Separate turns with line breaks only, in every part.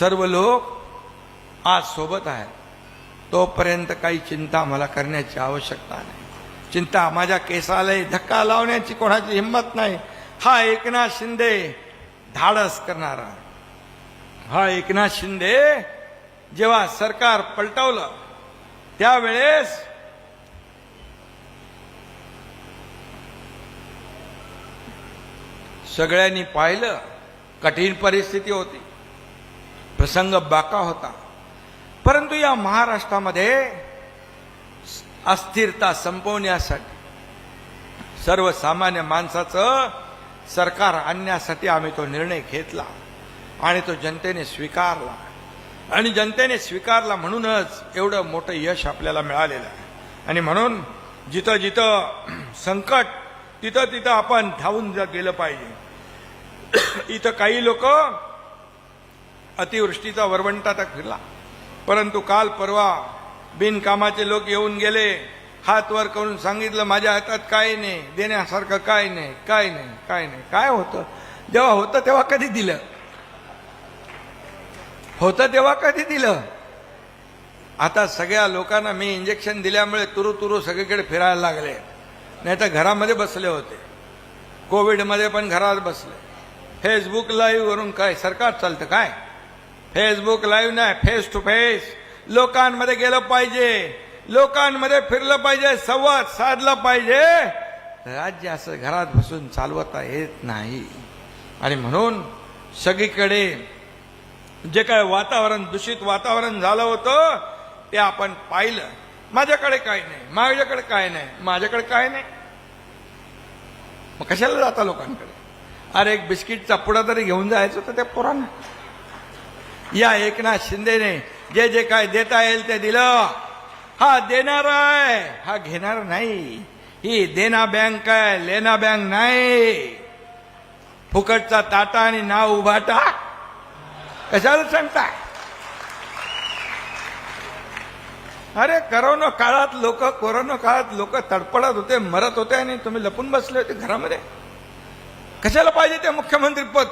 सर्व लोक आज सोबत आहेत. तोपर्यंत काही चिंता मला करण्याची आवश्यकता नाही. चिंता माझ्या केसालाही धक्का लावण्याची कोणाची हिंमत नाही. हा एकनाथ शिंदे धाडस करणारा हा एकनाथ शिंदे जेव्हा सरकार पलटवलं त्यावेळेस सगळ्यांनी पाहिलं कठीण परिस्थिती होती. प्रसंग बाका होता. परंतु या महाराष्ट्रामध्ये अस्थिरता संपवण्यासाठी सर्वसामान्य माणसाचं सरकार आणण्यासाठी आम्ही तो निर्णय घेतला आणि तो जनतेने स्वीकारला. आणि जनतेने स्वीकारला म्हणूनच एवढं मोठं यश आपल्याला मिळालेलं आहे. आणि म्हणून जिथं जिथं संकट तिथं तिथं आपण धावून गेलं पाहिजे. इथं काही लोक अतिवृष्टीचा वरवंटा फिरला परंतु काल परवा बिनकामाचे लोक येऊन गेले. हात वर करून सांगितलं माझ्या हातात काय नाही देण्यासारखं काय नाही काय नाही काय नाही. काय होतं? जेव्हा होतं तेव्हा कधी दिलं? होतं तेव्हा कधी दिलं? आता सगळ्या लोकांना मी इंजेक्शन दिल्यामुळे तुरु तुरु सगळीकडे फिरायला लागले. नाही तर घरामध्ये बसले होते. कोविडमध्ये पण घरात बसले. फेसबुक लाईव्हवरून काय? सरकार चालतं काय? फेसबुक लाईव्ह नाही फेस टू फेस लोकांमध्ये गेलं पाहिजे. लोकांमध्ये फिरलं पाहिजे संवाद साधला पाहिजे. राज्य असं घरात बसून चालवता येत नाही. आणि म्हणून सगळीकडे जे काय वातावरण दूषित वातावरण झालं होतं ते आपण पाहिलं. माझ्याकडे काय नाही माझ्याकडे काय नाही माझ्याकडे काय नाही. मग कशाला जाता लोकांकडे? अरे एक बिस्किटचा पुडा तरी घेऊन जायचं तर त्या पोरांना. या एकनाथ शिंदेने जे जे काय देता येईल ते दिलं. हा देणार आहे. हा घेणार नाही. ही देना बँक आहे लेना बँक नाही. फुकटचा ताटा आणि नाव उभाटा. कशाला सांगताय? अरे करोना काळात लोक कोरोना काळात लोक तडपडत होते मरत होते आणि तुम्ही लपून बसले होते घरामध्ये? कशाला पाहिजे ते मुख्यमंत्री पद?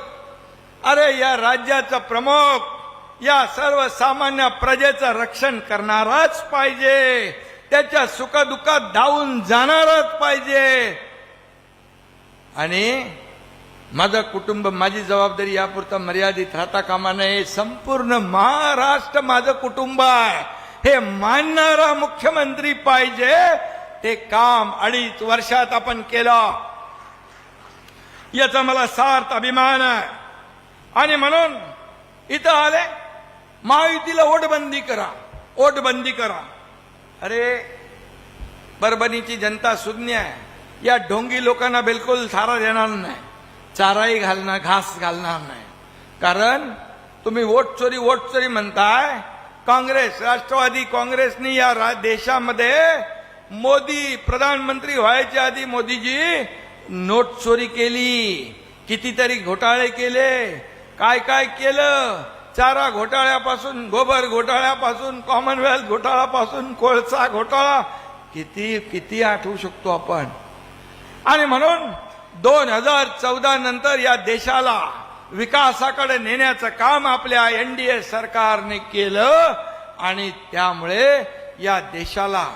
अरे या राज्याचा प्रमुख या सर्वसामान्य प्रजेचं रक्षण करणाराच पाहिजे. त्याच्या सुखदुःखात धावून जाणारच पाहिजे. आणि माझं कुटुंब माझी जबाबदारी यापुरता मर्यादित राहता कामा नये. संपूर्ण महाराष्ट्र माझं कुटुंब आहे. हे मानणारा मुख्यमंत्री पाहिजे. ते काम अडीच वर्षात आपण केलं. याचा मला सार्थ अभिमान आहे. आणि म्हणून इथं आले. महायुतीला ओटबंदी करा. ओटबंदी करा. अरे परभणीची जनता सुज्ञ आहे. या ढोंगी लोकांना बिलकुल सारा देणार नाही. चाराही घालणार घास घालणार नाही. कारण तुम्ही वोट चोरी वोट चोरी म्हणताय. काँग्रेस राष्ट्रवादी काँग्रेसनी या रा- देशामध्ये मोदी प्रधानमंत्री व्हायच्या आधी मोदीजी नोट चोरी केली. कितीतरी घोटाळे केले. काय काय केलं? चारा घोटाळ्यापासून गोबर घोटाळ्यापासून कॉमनवेल्थ घोटाळ्यापासून कोळसा घोटाळा किती किती आठवू शकतो आपण? आणि म्हणून दोन हजार चौदा नंतर या देशाला विकासाकडे नेण्याचं काम आपल्या एनडीए सरकारने केलं आणि त्यामुळे या देशाला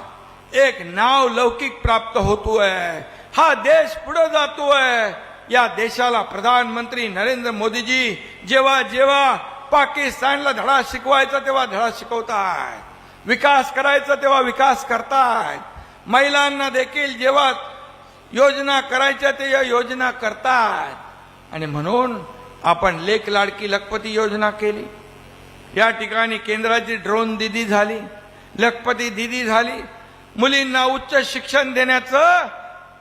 एक नाव लौकिक प्राप्त होतोय. हा देश पुढे जातोय. या देशाला प्रधानमंत्री नरेंद्र मोदीजी जेव्हा जेव्हा पाकिस्तानला धडा शिकवायचा तेव्हा धडा शिकवताय. विकास करायचा तेव्हा विकास करतायत महिलांना देखील जेव्हा योजना करायच्या ते या योजना करतात आणि म्हणून आपण लेख लाडकी लखपती योजना केली. या ठिकाणी केंद्राची ड्रोन दिदी झाली. लखपती दिदी झाली. मुलींना उच्च शिक्षण देण्याचं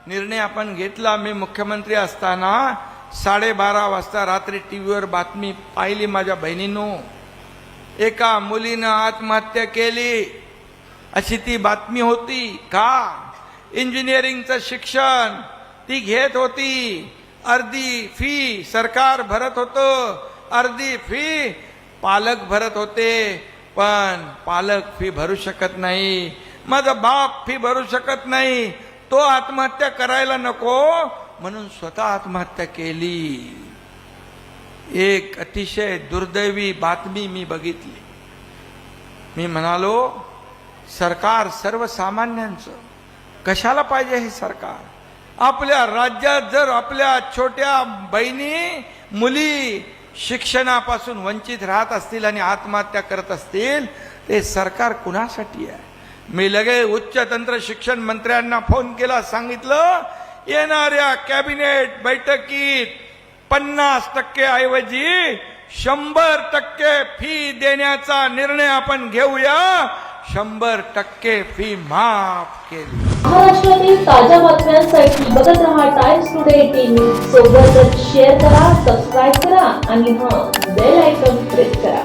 निर्णय आपण घेतला. मी मुख्यमंत्री असताना साडेबारा वाजता रात्री टी व्हीवर बातमी पाहिली माझ्या बहिणीनो. एका मुलीनं आत्महत्या केली. अशी ती बातमी होती का? इंजिनिअरिंगचं शिक्षण ती घेत होती. अर्धी फी सरकार भरत होतं. अर्धी फी पालक भरत होते. पण पालक फी भरू शकत नाही. माझा बाप फी भरू शकत नाही. तो आत्महत्या करायला नको. म्हणून स्वतः आत्महत्या केली. एक अतिशय दुर्दैवी बातमी मी बघितली. मी म्हणालो सरकार सर्वसामान्यांचं कशाला पाहिजे हे सरकार? आपल्या राज्यात जर आपल्या छोट्या बहिणी मुली शिक्षणापासून वंचित राहत असतील आणि आत्महत्या करत असतील ते सरकार कुणासाठी आहे? मी लगे उच्च तंत्र शिक्षण मंत्र्यांना फोन केला सांगितलं येणाऱ्या कॅबिनेट बैठकीत पन्नास टक्के ऐवजी शंभर टक्के फी देण्याचा निर्णय आपण घेऊया. शंभर टक्के फी माफ केली.
महाराष्ट्रातील ताज्या बातम्यांसाठी बघत रहा टाइम्स टुडे टीव्ही सोबतच शेअर करा सबस्क्राईब करा आणि हा बेल आयकॉन प्रेस करा.